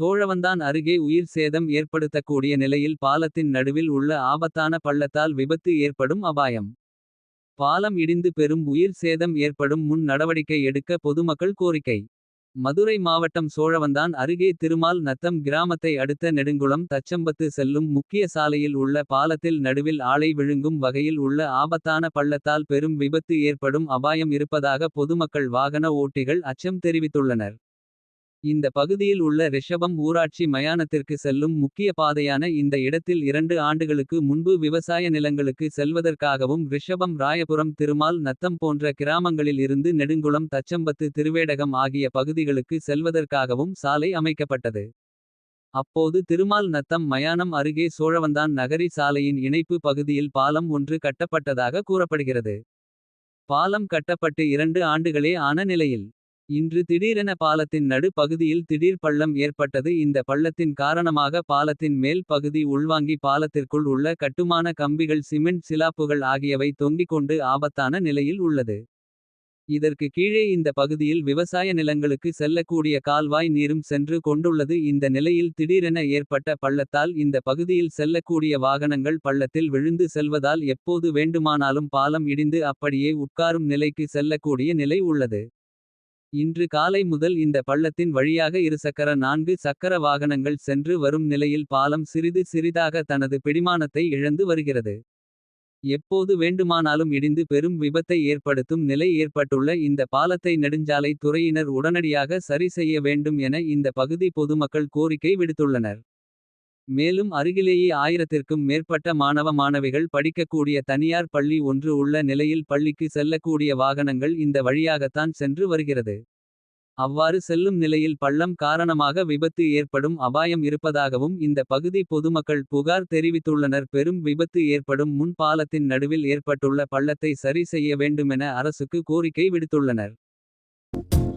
சோழவந்தான் அருகே உயிர் சேதம் ஏற்படுத்தக்கூடிய நிலையில் பாலத்தின் நடுவில் உள்ள ஆபத்தான பள்ளத்தால் விபத்து ஏற்படும் அபாயம். பாலம் இடிந்து பெரும் உயிர் சேதம் ஏற்படும் முன் நடவடிக்கை எடுக்க பொதுமக்கள் கோரிக்கை. மதுரை மாவட்டம் சோழவந்தான் அருகே திருமால் நத்தம் கிராமத்தை அடுத்த நெடுங்குளம் தச்சம்பத்து செல்லும் முக்கிய சாலையில் உள்ள பாலத்தில் நடுவில் ஆளை விழுங்கும் வகையில் உள்ள ஆபத்தான பள்ளத்தால் பெரும் விபத்து ஏற்படும் அபாயம் இருப்பதாக பொதுமக்கள் வாகன ஓட்டிகள் அச்சம் தெரிவித்துள்ளனர். இந்த பகுதியில் உள்ள ரிஷபம் ஊராட்சி மயானத்திற்கு செல்லும் முக்கிய பாதையான இந்த இடத்தில் இரண்டு ஆண்டுகளுக்கு முன்பு விவசாய நிலங்களுக்கு செல்வதற்காகவும் ரிஷபம் ராயபுரம் திருமால் நத்தம் போன்ற கிராமங்களில் இருந்து நெடுங்குளம் தச்சம்பத்து திருவேடகம் ஆகிய பகுதிகளுக்கு செல்வதற்காகவும் சாலை அமைக்கப்பட்டது. அப்போது திருமால் நத்தம் மயானம் அருகே சோழவந்தான் நகரி சாலையின் இணைப்பு பகுதியில் பாலம் ஒன்று கட்டப்பட்டதாக கூறப்படுகிறது. பாலம் கட்டப்பட்டு இரண்டு ஆண்டுகளே ஆன நிலையில். இன்று திடீரென பாலத்தின் நடு பகுதியில் திடீர் பள்ளம் ஏற்பட்டது இந்த பள்ளத்தின் காரணமாக பாலத்தின் மேல் பகுதி உள்வாங்கி பாலத்திற்குள் உள்ள கட்டுமான கம்பிகள் சிமெண்ட் சிலாப்புகள் ஆகியவை தொங்கிக் கொண்டு ஆபத்தான நிலையில் உள்ளது. இதற்கு கீழே இந்த பகுதியில் விவசாய நிலங்களுக்கு செல்லக்கூடிய கால்வாய் நீரும் சென்று கொண்டுள்ளது இந்த நிலையில் திடீரென ஏற்பட்ட பள்ளத்தால் இந்த பகுதியில் செல்லக்கூடிய வாகனங்கள் பள்ளத்தில் விழுந்து செல்வதால் எப்போது வேண்டுமானாலும் பாலம் இடிந்து அப்படியே உட்காரும் நிலைக்கு செல்லக்கூடிய நிலை உள்ளது. இன்று காலை முதல் இந்த பள்ளத்தின் வழியாக இருசக்கர நான்கு சக்கர வாகனங்கள் சென்று வரும் நிலையில் பாலம் சிறிது சிறிதாக தனது பிடிமானத்தை இழந்து வருகிறது. எப்போது வேண்டுமானாலும் இடிந்து பெரும் விபத்தை ஏற்படுத்தும் நிலை ஏற்பட்டுள்ள இந்த பாலத்தை நெடுஞ்சாலை துறையினர் உடனடியாக சரி செய்ய வேண்டும் என இந்த பகுதி பொதுமக்கள் கோரிக்கை விடுத்துள்ளனர். மேலும் அருகிலேயே ஆயிரத்திற்கும் மேற்பட்ட மாணவ மாணவிகள் படிக்கக்கூடிய தனியார் பள்ளி ஒன்று உள்ள நிலையில் பள்ளிக்கு செல்லக்கூடிய வாகனங்கள் இந்த வழியாகத்தான் சென்று வருகிறது. அவ்வாறு செல்லும் நிலையில் பள்ளம் காரணமாக விபத்து ஏற்படும் அபாயம் இருப்பதாகவும் இந்த பகுதி பொதுமக்கள் புகார் தெரிவித்துள்ளனர் பெரும் விபத்து ஏற்படும் முன் பாலத்தின் நடுவில் ஏற்பட்டுள்ள பள்ளத்தை சரி செய்ய வேண்டுமென அரசுக்கு கோரிக்கை விடுத்துள்ளனர்.